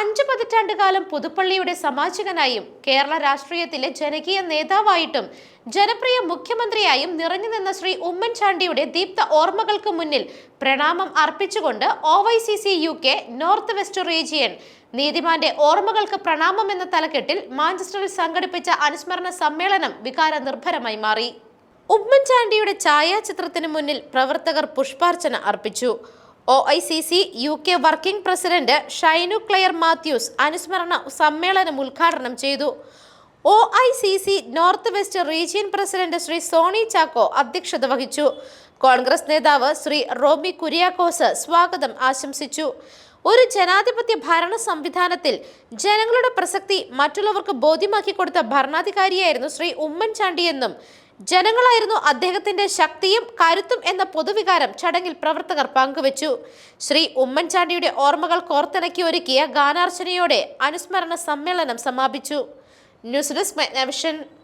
അഞ്ചു പതിറ്റാണ്ടുകാലം പുതുപ്പള്ളിയുടെ സമാജകനായും കേരള രാഷ്ട്രീയത്തിലെ ജനകീയ നേതാവായിട്ടും ജനപ്രിയ മുഖ്യമന്ത്രിയായും നിറഞ്ഞു നിന്ന ശ്രീ ഉമ്മൻചാണ്ടിയുടെ ദീപ്ത ഓർമ്മകൾക്ക് മുന്നിൽ പ്രണാമം അർപ്പിച്ചുകൊണ്ട് O Y C C U K north west region നീതിമാന്റെ ഓർമ്മകൾക്ക് പ്രണാമം എന്ന തലക്കെട്ടിൽ മാഞ്ചസ്റ്ററിൽ സംഘടിപ്പിച്ച അനുസ്മരണ സമ്മേളനം വികാര നിർഭരമായി മാറി. ഉമ്മൻചാണ്ടിയുടെ ഛായാചിത്രത്തിന് മുന്നിൽ പ്രവർത്തകർ പുഷ്പാർച്ചന അർപ്പിച്ചു. O I C C U K working president Shinu Clare Mathews അനുസ്മരണ സമ്മേളനം ഉദ്ഘാടനം ചെയ്തു. O I C C north west region president Shri Soni Chacko അധ്യക്ഷത വഹിച്ചു. കോൺഗ്രസ് നേതാവ് ശ്രീ റോബി കുര്യാക്കോസ് സ്വാഗതം ആശംസിച്ചു. ഒരു ജനാധിപത്യ ഭരണ സംവിധാനത്തിൽ ജനങ്ങളുടെ പ്രസക്തി മറ്റുള്ളവർക്ക് ബോധ്യമാക്കി കൊടുത്ത ഭരണാധികാരിയായിരുന്നു ശ്രീ ഉമ്മൻചാണ്ടി എന്നും ജനങ്ങളായിരുന്നു അദ്ദേഹത്തിന്റെ ശക്തിയും കരുത്തും എന്ന പൊതുവികാരം ചടങ്ങിൽ പ്രവർത്തകർ പങ്കുവച്ചു. ശ്രീ ഉമ്മൻചാണ്ടിയുടെ ഓർമ്മകൾ കോർത്തിണക്കി ഒരുക്കിയ ഗാനാർച്ചനയോടെ അനുസ്മരണ സമ്മേളനം സമാപിച്ചു. News desk മെഗ്നവിഷൻ